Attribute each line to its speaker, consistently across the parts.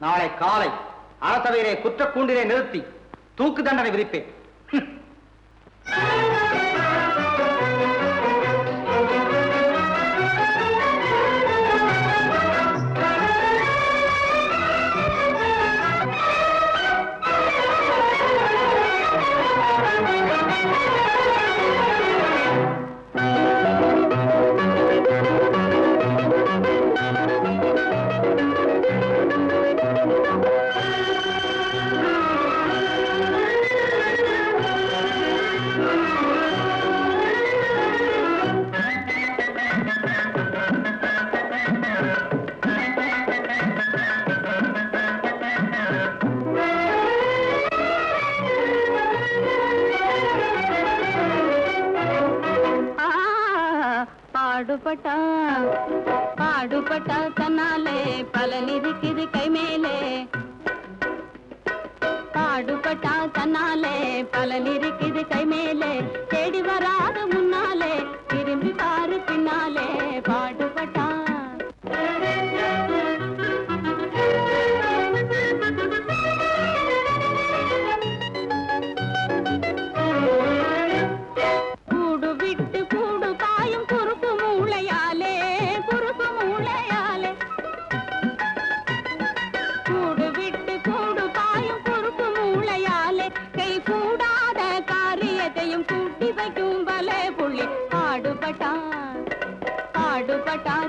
Speaker 1: நாளை காலை அரசவையிலே குற்றக்கூண்டிலே நிறுத்தி தூக்கு தண்டனை விதிப்பேன்.
Speaker 2: பாடுபட்டா பாடுபட்டா தன்னாலே பலன் இருக்குது கை மேலே பாடுபட்டா தன்னாலே பலன் இருக்குது கை மேலே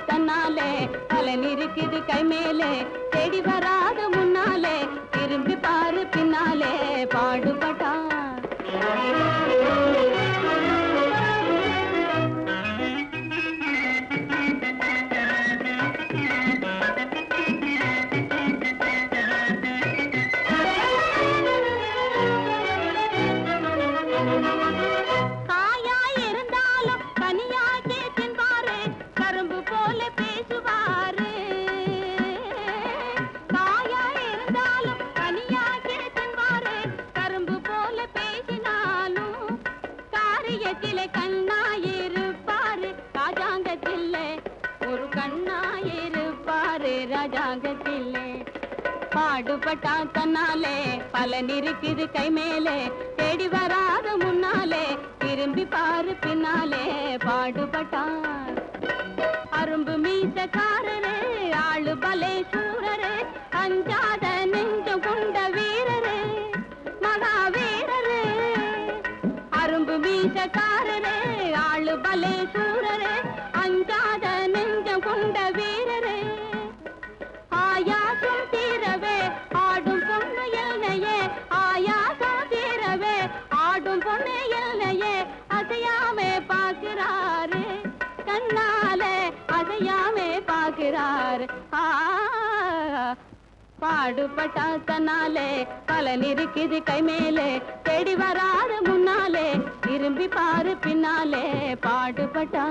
Speaker 2: தன்னாலே பலன் இருக்குது கை மேலே தேடி வர பாடுபட்டா தன்னாலே பலன் இருக்குது கை மேலே. தேடி வராத முன்னாலே திரும்பி பாரு பின்னாலே பாடுபட்டான் அரும்பு மீசக்காரரே ஆளு பலே சூரரே அஞ்சாத நெஞ்சம் கொண்ட வீரரே. ஆயாசம் தீரவே ஆடும் பொண்ணு எல்லையே ஆயாசம் தீரவே ஆடும் பொண்ணு எல்லையே அசையாமே பார்க்கிறாரு. கண்ணாலே அசையாமே பார்க்கிறாரு. ஆ பாடுபட்டாத்தனாலே பலன் இருக்குது கை மேலே தேடி வராது முன்னாலே. திரும்பி பாரு பின்னாலே. பாடுபட்டா.